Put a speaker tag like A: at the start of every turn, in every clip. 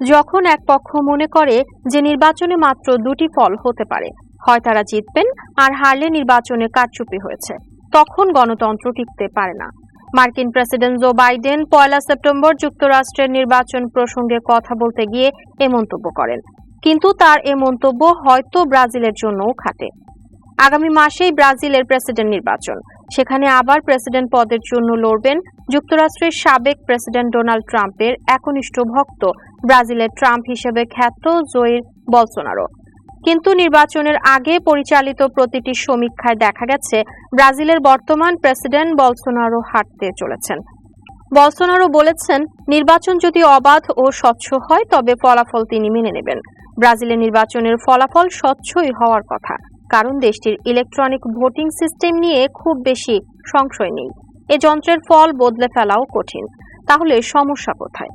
A: যখন এক পক্ষ মনে করে যে নির্বাচনে মাত্র দুটি ফল হতে পারে, হয় তারা জিতবেন আর হারলে নির্বাচনে কারচুপি হয়েছে, তখন গণতন্ত্র টিকতে পারে না। মার্কিন প্রেসিডেন্ট জো বাইডেন পয়লা সেপ্টেম্বর যুক্তরাষ্ট্রের নির্বাচন প্রসঙ্গে কথা বলতে গিয়ে এ মন্তব্য করেন। কিন্তু তার এ মন্তব্য হয়তো ব্রাজিলের জন্যও খাটে। আগামী মাসেই ব্রাজিলের প্রেসিডেন্ট নির্বাচন। সেখানে আবার প্রেসিডেন্ট পদের জন্য লড়বেন যুক্তরাষ্ট্রের সাবেক প্রেসিডেন্ট ডোনাল্ড ট্রাম্পের একনিষ্ঠ ভক্ত, ব্রাজিলের ট্রাম্প হিসেবে খ্যাত জয়ীর বলসোনারো। কিন্তু নির্বাচনের আগে পরিচালিত প্রতিটি সমীক্ষায় দেখা গেছে, ব্রাজিলের বর্তমান প্রেসিডেন্ট বলসোনারো হাঁটতে চলেছেন। বলসোনারো বলেছেন, নির্বাচন যদি অবাধ ও স্বচ্ছ হয়, তবে ফলাফল তিনি মেনে নেবেন। ব্রাজিলের নির্বাচনের ফলাফল স্বচ্ছই হওয়ার কথা। কারণ দেশটির ইলেকট্রনিক ভোটিং সিস্টেম নিয়ে খুব বেশি সংশয় নেই। এ যন্ত্রের ফল বদলে ফেলাও কঠিন। তাহলে সমস্যা কোথায়?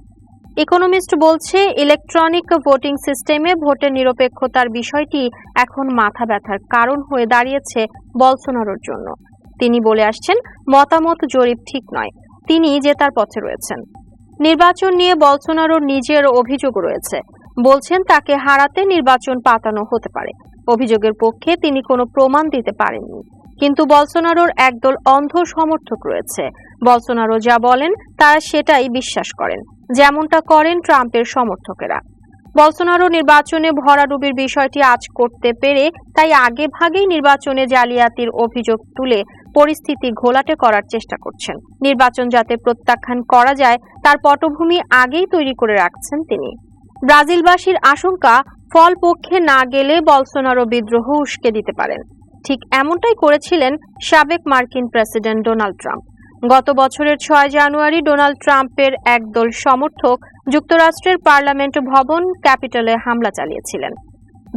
A: ইকোনমিস্ট বলছে ইলেকট্রনিক ভোটিং সিস্টেমে ভোটের নিরপেক্ষতার বিষয়টি এখন মাথা ব্যথার কারণ হয়ে দাঁড়িয়েছে বলসোনারোর জন্য। তিনি বলে আসছেন, মতামত জরিপ ঠিক নয়। তিনি জেতার পথে রয়েছেন। নির্বাচন নিয়ে বলসোনারোর নিজের অভিযোগ রয়েছে। বলছেন তাকে হারাতে নির্বাচন পাতানো হতে পারে। অভিযোগের পক্ষে তিনি কোনো প্রমাণ দিতে পারেননি। কিন্তু বলসোনারোর একদল অন্ধ সমর্থক রয়েছে। বলসোনারো যা বলেন, তারা সেটাই বিশ্বাস করেন। যেমনটা করেন ট্রাম্পের সমর্থকেরা। বলসোনারো নির্বাচনে ভরাডুবির বিষয়টি আজ করতে পেরে তাই আগে ভাগেই নির্বাচনে জালিয়াতির অভিযোগ তুলে পরিস্থিতি ঘোলাটে করার চেষ্টা করছেন। নির্বাচন যাতে প্রত্যাখ্যান করা যায়, তার পটভূমি আগেই তৈরি করে রাখছেন তিনি। ব্রাজিলবাসীর আশঙ্কা, ফল পক্ষে না গেলে বলসোনারো বিদ্রোহ উস্কে দিতে পারেন। ঠিক এমনটাই করেছিলেন সাবেক মার্কিন প্রেসিডেন্ট ডোনাল্ড ট্রাম্প। গত বছরের ছয় জানুয়ারি ডোনাল্ড ট্রাম্পের একদল সমর্থক যুক্তরাষ্ট্রের পার্লামেন্ট ভবন ক্যাপিটালে হামলা চালিয়েছিলেন।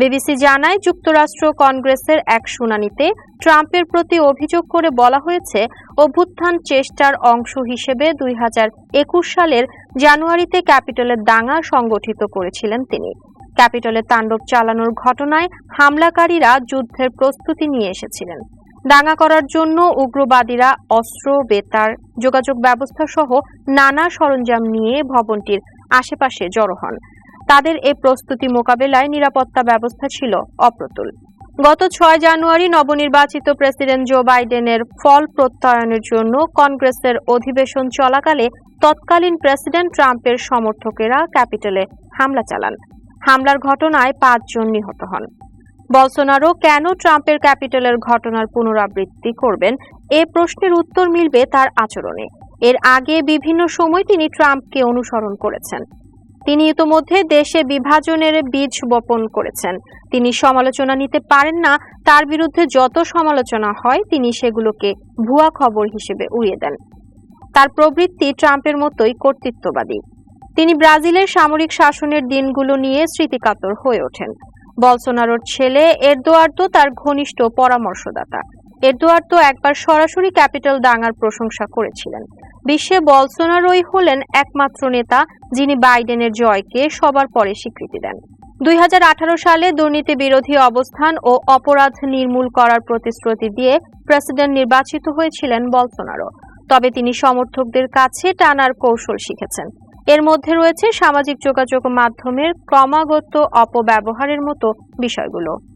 A: বিবিসি জানায়, যুক্তরাষ্ট্র কংগ্রেসের এক শুনানিতে ট্রাম্পের প্রতি অভিযোগ করে বলা হয়েছে, অভ্যুত্থান চেষ্টার অংশ হিসেবে দুই হাজার একুশ সালের জানুয়ারিতে ক্যাপিটালের দাঙ্গা সংগঠিত করেছিলেন তিনি। ক্যাপিটলে তাণ্ডব চালানোর ঘটনায় হামলাকারীরা যুদ্ধের প্রস্তুতি নিয়ে এসেছিলেন। দাঙ্গা করার জন্য উগ্রবাদীরা অস্ত্র, বেতার, যোগাযোগ ব্যবস্থা সহ নানা সরঞ্জাম নিয়ে ভবনটির আশেপাশে জড়ো হন। তাদের এই প্রস্তুতি মোকাবেলায় নিরাপত্তা ব্যবস্থা ছিল অপ্রতুল। গত ছয় জানুয়ারি নবনির্বাচিত প্রেসিডেন্ট জো বাইডেনের ফল প্রত্যয়নের জন্য কংগ্রেসের অধিবেশন চলাকালে তৎকালীন প্রেসিডেন্ট ট্রাম্পের সমর্থকেরা ক্যাপিটালে হামলা চালান। হামলার ঘটনায় পাঁচজন নিহত হন। বলসোনারো, কেন ট্রাম্পের ক্যাপিটালের ঘটনার পুনরাবৃত্তি করবেন? এ প্রশ্নের উত্তর মিলবে তার আচরণে। এর আগে বিভিন্ন সময় তিনি ট্রাম্পকে অনুসরণ করেছেন। তিনি ইতোমধ্যে দেশে বিভাজনের বীজ বপন করেছেন। তিনি সমালোচনা নিতে পারেন না, তার বিরুদ্ধে যত সমালোচনা হয়, তিনি সেগুলোকে ভুয়া খবর হিসেবে উড়িয়ে দেন। তার প্রবৃত্তি ট্রাম্পের মতোই কর্তৃত্ববাদী। তিনি ব্রাজিলের সামরিক শাসনের দিনগুলো নিয়ে স্মৃতিকাতর হয়ে ওঠেন। বলসোনারোর ছেলে এরদোয়ার্দো তার ঘনিষ্ঠ পরামর্শদাতা। এরদোয়ার্দো একবার সরাসরি ক্যাপিটাল দাঙ্গার প্রশংসা করেছিলেন। বিশ্বে বলসোনারোই হলেন একমাত্র নেতা যিনি বাইডেনের জয়কে সবার পরে স্বীকৃতি দেন। দুই হাজার আঠারো সালে দুর্নীতি বিরোধী অবস্থান ও অপরাধ নির্মূল করার প্রতিশ্রুতি দিয়ে প্রেসিডেন্ট নির্বাচিত হয়েছিলেন বলসোনারো। তবে তিনি সমর্থকদের কাছে টানার কৌশল শিখেছেন। এর মধ্যে রয়েছে সামাজিক যোগাযোগ মাধ্যমের ক্রমাগত অপব্যবহারের মতো বিষয়গুলো।